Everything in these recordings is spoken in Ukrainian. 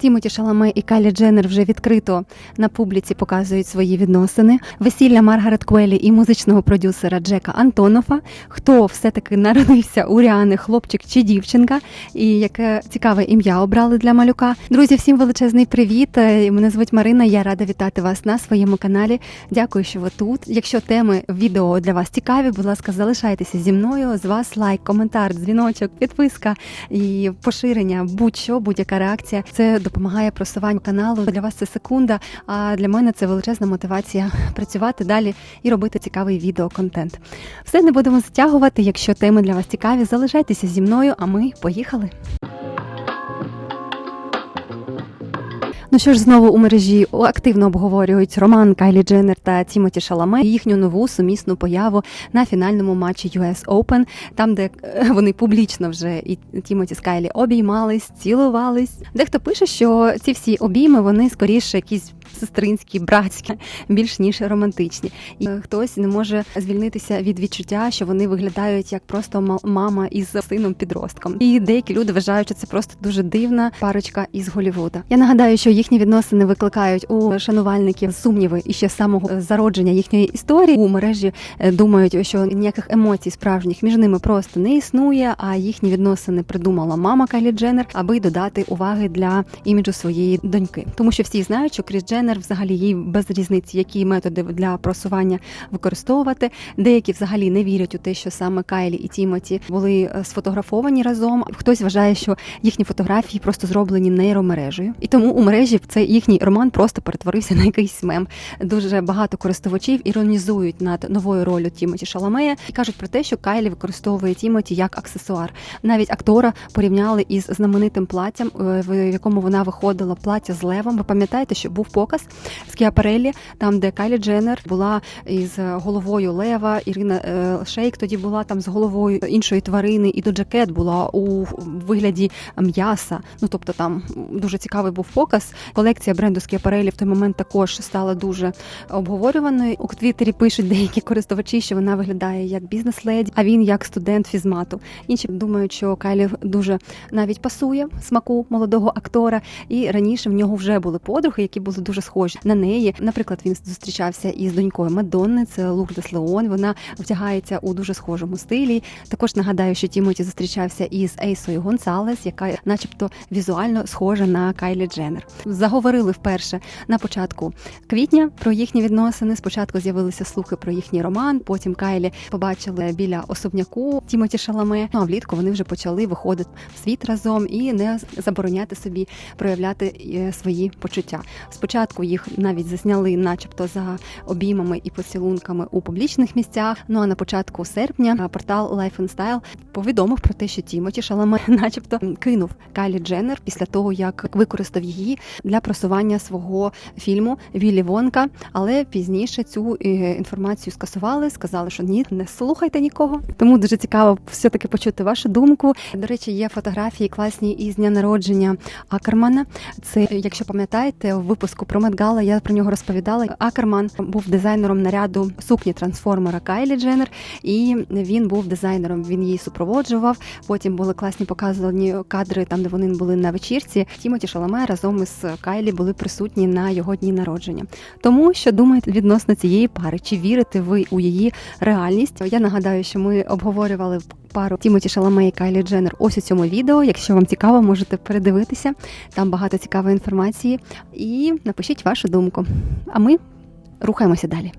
Тімоті Шаламе і Кайлі Дженнер вже відкрито на публіці показують свої відносини. Весілля Маргарет Куелі і музичного продюсера Джека Антонофа. Хто все-таки народився у Ріани, хлопчик чи дівчинка, і яке цікаве ім'я обрали для малюка. Друзі, всім величезний привіт! Е, Мене звуть Марина. Я рада вітати вас на своєму каналі. Дякую, що ви тут. Якщо теми відео для вас цікаві, будь ласка, залишайтеся зі мною. З вас лайк, коментар, дзвіночок, підписка і поширення, будь-що, будь-яка реакція. Це допомагає просуванню каналу. Для вас це секунда. А для мене це величезна мотивація працювати далі і робити цікавий відеоконтент. Все не будемо затягувати. Якщо теми для вас цікаві, залишайтеся зі мною. А ми поїхали. Ну що ж, знову у мережі активно обговорюють роман Кайлі Дженнер та Тімоті Шаламе, їхню нову сумісну появу на фінальному матчі US Open, там, де е, вони публічно вже і Тімоті з Кайлі обіймались, цілувались. Дехто пише, що ці всі обійми вони скоріше якісь сестринські, братські, більш ніж романтичні. І е, хтось не може звільнитися від відчуття, що вони виглядають як просто ма- мама із сином підростком. І деякі люди вважають, що це просто дуже дивна парочка із Голлівуда. Я нагадаю, що їхні відносини викликають у шанувальників сумніви і ще самого е, зародження їхньої історії у мережі е, думають, що ніяких емоцій справжніх між ними просто не існує. А їхні відносини придумала мама Кайлі Дженнер, аби додати уваги для іміджу своєї доньки. Тому що всі знають, що Кріс Дженнер взагалі їй без різниці, які методи для просування використовувати. Деякі взагалі не вірять у те, що саме Кайлі і Тімоті були е, сфотографовані разом. Хтось вважає, що їхні фотографії просто зроблені нейромережею, і тому у мережі цей їхній роман просто перетворився на якийсь мем. Дуже багато користувачів іронізують над новою ролью Тімоті Шаламея і кажуть про те, що Кайлі використовує Тімоті як аксесуар. Навіть актора порівняли із знаменитим платтям, е, в якому вона виходила плаття з левом. Ви пам'ятаєте, що був показ з Кіапареллі, там де Кайлі Дженнер була із головою лева. Ірина е, Шейк тоді була там з головою іншої тварини, і до Джакет була у вигляді м'яса. Ну тобто там дуже цікавий був показ. Колекція бренду Скіапарелі в той момент також стала дуже обговорюваною. У Твіттері пишуть деякі користувачі, що вона виглядає як бізнес-леді, а він як студент фізмату. Інші думають, що Кайлі дуже навіть пасує смаку молодого актора. І раніше в нього вже були подруги, які були дуже схожі на неї. Наприклад, він зустрічався із донькою Мадонни, це Лурдес Леон. Вона вдягається у дуже схожому стилі. Також нагадаю, що Тімоті зустрічався із Ейсою Гонсалес, яка, начебто, візуально схожа на Кайлі Дженнер. Заговорили вперше на початку квітня про їхні відносини. Спочатку з'явилися слухи про їхній роман. Потім Кайлі побачили біля особняку Тімоті Шаламе. Ну а влітку вони вже почали виходити в світ разом і не забороняти собі проявляти е, свої почуття. Спочатку їх навіть засняли, начебто, за обіймами і поцілунками у публічних місцях. Ну а на початку серпня портал Life and Style повідомив про те, що Тімоті Шаламе, начебто, кинув Кайлі Дженнер після того, як використав її для просування свого фільму Віллі Вонка. Але пізніше цю е, інформацію скасували, сказали, що ні, не слухайте нікого. Тому дуже цікаво все таки почути вашу думку. До речі, є фотографії класні із дня народження Акермана. Це, якщо пам'ятаєте, в випуску про Медгала я про нього розповідала. Акерман був дизайнером наряду сукні трансформера Кайлі Дженнер, і він був дизайнером. Він її супроводжував. Потім були класні показані кадри, там де вони були на вечірці. Тімоті Шаламе разом із Кайлі були присутні на його дні народження. Тому що думаєте відносно цієї пари? Чи вірите ви у її реальність? Я нагадаю, що ми обговорювали пару Тімоті Шаламе і Кайлі Дженнер ось у цьому відео. Якщо вам цікаво, можете передивитися. Там багато цікавої інформації. І напишіть вашу думку. А ми рухаємося далі.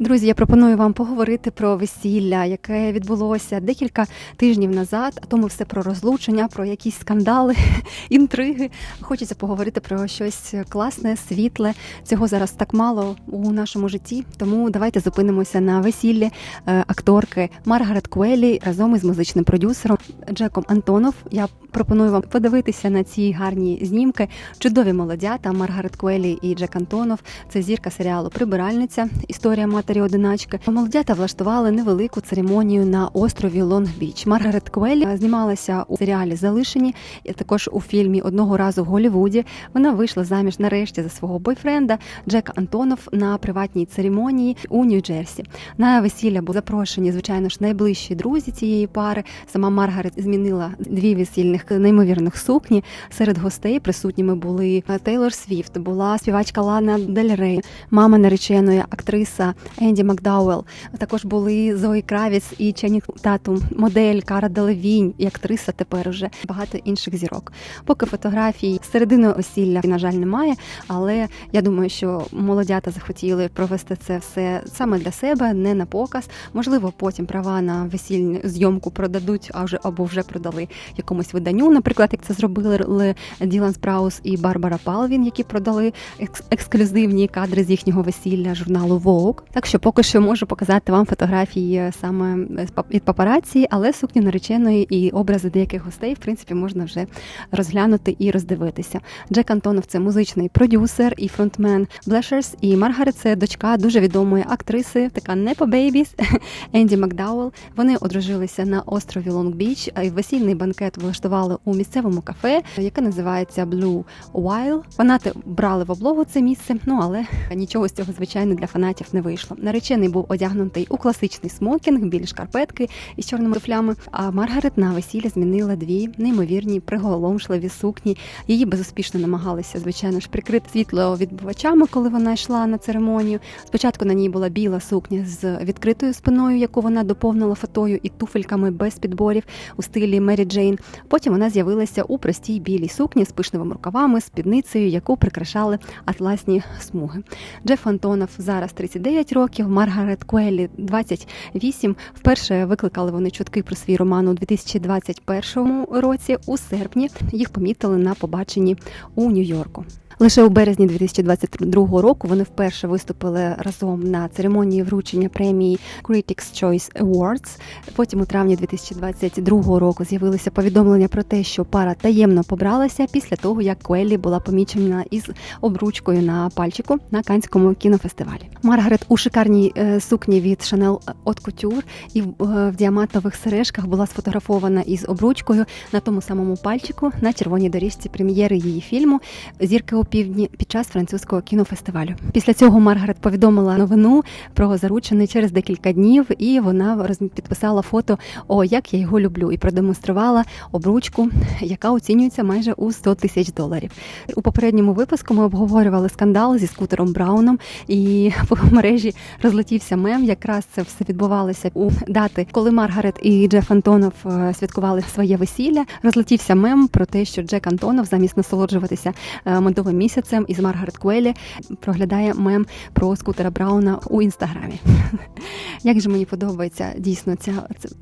Друзі, я пропоную вам поговорити про весілля, яке відбулося декілька тижнів назад. А то ми все про розлучення, про якісь скандали, інтриги. Хочеться поговорити про щось класне, світле. Цього зараз так мало у нашому житті. Тому давайте зупинимося на весіллі е, акторки Маргарет Куелі разом із музичним продюсером Джеком Антонов. Я пропоную вам подивитися на ці гарні знімки. Чудові молодята Маргарет Куелі і Джек Антонов. Це зірка серіалу Прибиральниця. Історія матері матері-одиначки. Молодята влаштували невелику церемонію на острові Лонг-Біч. Маргарет Квеллі знімалася у серіалі Залишені, і також у фільмі Одного разу в Голлівуді. Вона вийшла заміж нарешті за свого бойфренда Джека Антонов на приватній церемонії у Нью-Джерсі. На весілля були запрошені, звичайно ж, найближчі друзі цієї пари. Сама Маргарет змінила дві весільних неймовірних сукні. Серед гостей присутніми були Тейлор Свіфт, була співачка Лана Дель Рей, мама нареченої актриса Енді Макдауел. Також були Зої Кравіц і Ченнінг Татум, модель Кара Делевінь і актриса тепер уже багато інших зірок. Поки фотографій середини весілля, на жаль, немає, але я думаю, що молодята захотіли провести це все саме для себе, не на показ. Можливо, потім права на весільну зйомку продадуть, а вже або вже продали якомусь виданню, наприклад, як це зробили Ділан Спраус і Барбара Палвін, які продали екс- ексклюзивні кадри з їхнього весілля журналу Vogue. Так що поки що можу показати вам фотографії саме з пап- від папараці, але сукню нареченої і образи деяких гостей, в принципі, можна вже розглянути і роздивитися. Джек Антонов це музичний продюсер і фронтмен Blashers, і Маргарет це дочка дуже відомої актриси, така Непо Бейбіс Енді Макдауел. Вони одружилися на острові Лонг-Біч, й весільний банкет влаштували у місцевому кафе, яке називається Blue While. Фанати брали в облогу це місце, ну але нічого з цього звичайно для фанатів не вийшло. Наречений був одягнутий у класичний смокінг, білі шкарпетки із чорними туфлями. А Маргарет на весілля змінила дві неймовірні приголомшливі сукні. Її безуспішно намагалися, звичайно ж, прикрити світловідбивачами, коли вона йшла на церемонію. Спочатку на ній була біла сукня з відкритою спиною, яку вона доповнила фатою і туфельками без підборів у стилі Мері Джейн. Потім вона з'явилася у простій білій сукні з пишними рукавами, спідницею, яку прикрашали атласні смуги. Джеф Антонов зараз 39 років, Маргарет Куелі 28. Вперше викликали вони чутки про свій роман у 2021 році. У серпні їх помітили на побаченні у Нью-Йорку. Лише у березні 2022 року вони вперше виступили разом на церемонії вручення премії Critics' Choice Awards. Потім у травні 2022 року з'явилися повідомлення про те, що пара таємно побралася після того, як Куеллі була помічена із обручкою на пальчику на Канському кінофестивалі. Маргарет у шикарній е, сукні від Chanel Haute Couture і в, е, в діамантових сережках була сфотографована із обручкою на тому самому пальчику на червоній доріжці прем'єри її фільму Зірки півдні під час французького кінофестивалю. Після цього Маргарет повідомила новину про заручений через декілька днів, і вона підписала фото О, як я його люблю, і продемонструвала обручку, яка оцінюється майже у 100 тисяч доларів. У попередньому випуску ми обговорювали скандал зі скутером Брауном, і по мережі розлетівся мем. Якраз це все відбувалося у дати, коли Маргарет і Джеф Антонов е, святкували своє весілля. Розлетівся мем про те, що Джек Антонов замість насолоджуватися е, медовим місяцем із Маргарет Куелі проглядає мем про скутера Брауна у інстаграмі. Як же мені подобається дійсно ця,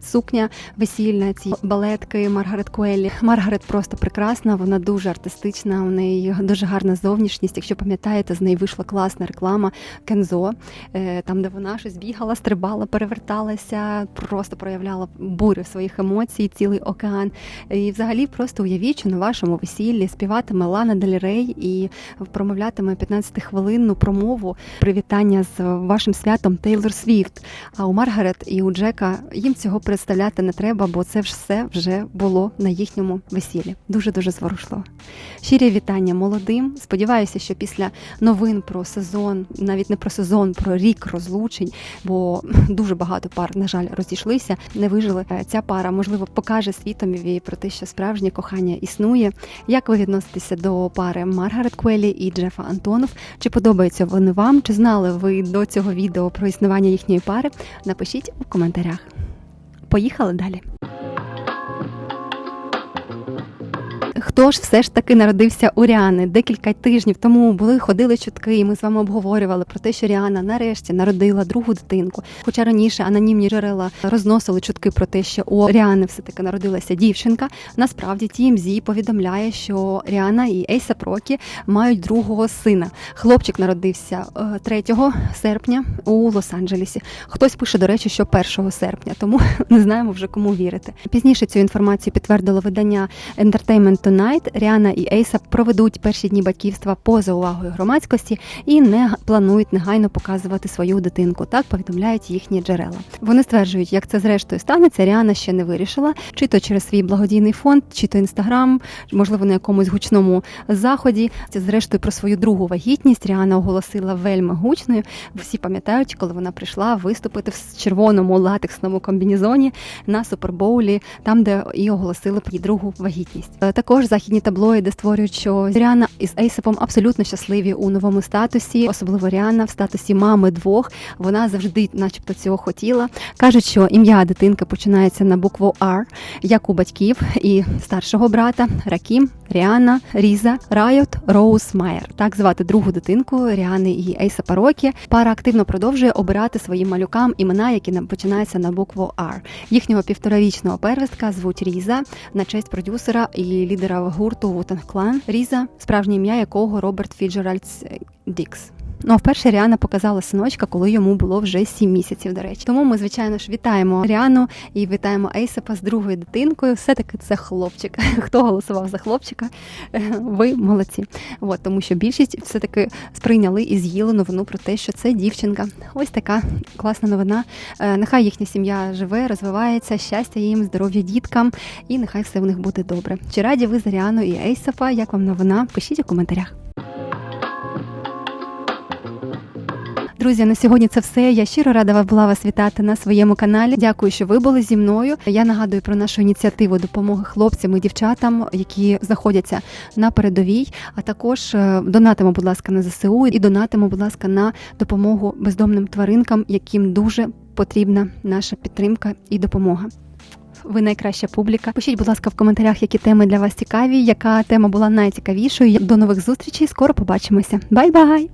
сукня весільна, ці балетки Маргарет Куелі. Маргарет просто прекрасна, вона дуже артистична, у неї дуже гарна зовнішність. Якщо пам'ятаєте, з неї вийшла класна реклама Кензо, е, там, де вона щось бігала, стрибала, переверталася, просто проявляла бурю своїх емоцій, цілий океан. І взагалі просто уявіть, що на вашому весіллі співатиме Лана Дель Рей і промовлятиме 15-хвилинну промову привітання з вашим святом Тейлор Свіфт. А у Маргарет і у Джека їм цього представляти не треба, бо це все вже було на їхньому весіллі. Дуже дуже зворушливо. Щирі вітання молодим. Сподіваюся, що після новин про сезон, навіть не про сезон, про рік розлучень, бо дуже багато пар, на жаль, розійшлися, не вижили. Е, Ця пара можливо покаже світомі про те, що справжнє кохання існує. Як ви відноситеся до пари Маргарет Куелі і Джефа Антонов? Чи подобаються вони вам? Чи знали ви до цього відео про існування їхньої пари? Напишіть у коментарях. Поїхали далі. Хто ж все ж таки народився у Ріани? Декілька тижнів тому були ходили чутки, і ми з вами обговорювали про те, що Ріана нарешті народила другу дитинку. Хоча раніше анонімні джерела розносили чутки про те, що у Ріани все таки народилася дівчинка. Насправді TMZ повідомляє, що Ріана і Ейса Прокі мають другого сина. Хлопчик народився е, 3 серпня у Лос-Анджелесі. Хтось пише, до речі, що 1 серпня, тому не знаємо вже кому вірити. Пізніше цю інформацію підтвердило видання Entertainment Tonight Ріана і Ейсап проведуть перші дні батьківства поза увагою громадськості і не планують негайно показувати свою дитинку. Так повідомляють їхні джерела. Вони стверджують, як це зрештою станеться. Ріана ще не вирішила, чи то через свій благодійний фонд, чи то інстаграм, можливо, на якомусь гучному заході. Це зрештою про свою другу вагітність. Ріана оголосила вельми гучною. Всі пам'ятають, коли вона прийшла виступити в червоному латексному комбінезоні на супербоулі, там де і оголосили про другу вагітність. Е, Також західні таблоїди створюють, що Ріана із Ейсепом абсолютно щасливі у новому статусі, особливо Ріана в статусі мами двох. Вона завжди, начебто, цього хотіла. кажуть, що ім'я дитинки починається на букву R, як у батьків і старшого брата Ракім, Ріана, Різа, Райот, Роуз Майер. Так звати другу дитинку Ріани і Ейсапа Рокі. Пара активно продовжує обирати своїм малюкам імена, які на- починаються на букву R. Їхнього півторарічного первістка звуть Різа на честь продюсера і лідера гурту Clan. Різа, справжнє ім'я якого Роберт Фіджеральдс Дікс. Ну, а вперше Ріана показала синочка, коли йому було вже 7 місяців, до речі. Тому ми, звичайно ж, вітаємо Ріану і вітаємо Ейсепа з другою дитинкою. Все-таки це хлопчик. Хто голосував за хлопчика? Ви молодці. От, тому що більшість все-таки сприйняли і з'їли новину про те, що це дівчинка. Ось така класна новина. Е, Нехай їхня сім'я живе, розвивається, щастя їм, здоров'я діткам, і нехай все в них буде добре. Чи раді ви за Ріану і Ейсепа? Як вам новина? Пишіть у коментарях. Друзі, на сьогодні це все. Я щиро рада була вас вітати на своєму каналі. Дякую, що ви були зі мною. Я нагадую про нашу ініціативу допомоги хлопцям і дівчатам, які знаходяться на передовій. А також е, донатимо, будь ласка, на ЗСУ і донатимо, будь ласка, на допомогу бездомним тваринкам, яким дуже потрібна наша підтримка і допомога. Ви найкраща публіка. Пишіть, будь ласка, в коментарях, які теми для вас цікаві, яка тема була найцікавішою. До нових зустрічей. Скоро побачимося. Бай-бай!